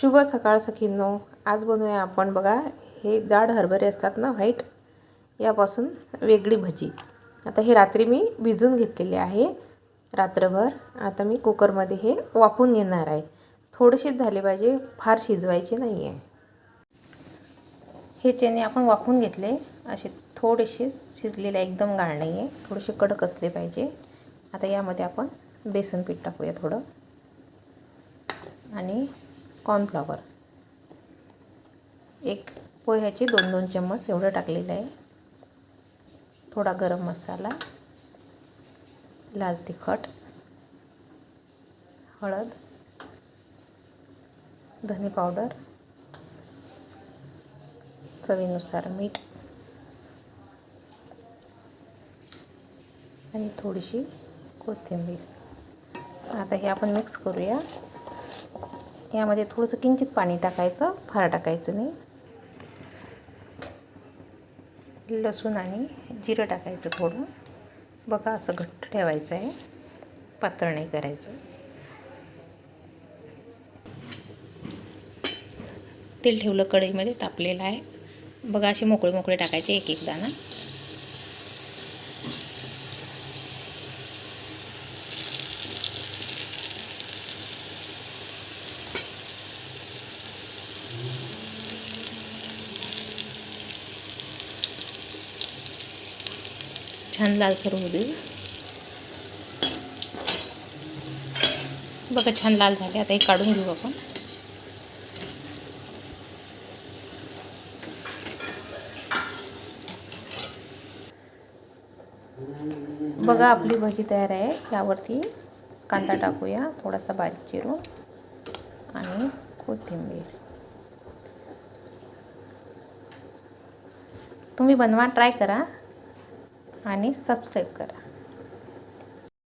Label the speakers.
Speaker 1: शुभ सकाळ सखींनो. आज बनवूया आपण बघा हे जाड हरभरे असतात ना व्हाईट यापासून वेगळी भजी. आता हे रात्री मी भिजून घेतलेले आहे. रात्रभर आता मी कुकरमध्ये हे वाफून घेणार आहे. थोडेसेच झाले पाहिजे फार शिजवायचे नाही आहे हे चणे आपण वाफून घेतले. असे थोडेसे शिजलेले एकदम गाळ नाही आहे थोडेसे कडक असले पाहिजे. आता यामध्ये आपण बेसन पीठ टाकूया थोडं. आणि कॉर्नफ्लॉवर. एक पोह्याचे दोन दोन चम्मच एवढं टाकलेलं आहे. थोडा गरम मसाला लाल तिखट हळद धने पावडर चवीनुसार मीठ आणि थोडीशी कोथिंबीर. आता हे आपण मिक्स करूया. यामध्ये थोडंसं किंचित पाणी टाकायचं फार टाकायचं नाही. लसूण आणि जिरं टाकायचं थोडं. बघा असं घट्ट ठेवायचं आहे. पातळ नाही करायचं. तेल ठेवलं कढईमध्ये तापलेलं आहे. बघा असे मोकळे मोकळे टाकायचे एक एक दाणा छान लालसर होऊ दे. बघा छान लाल झाले. आता हे काढून घेऊ आपण. बघा आपली भजी तयार आहे. यावरती कांदा टाकूया. थोडासा भाजी चिरू आणि कोथिंबीर. तुम्ही बनवा ट्राय करा. आणि सबस्क्राईब करा.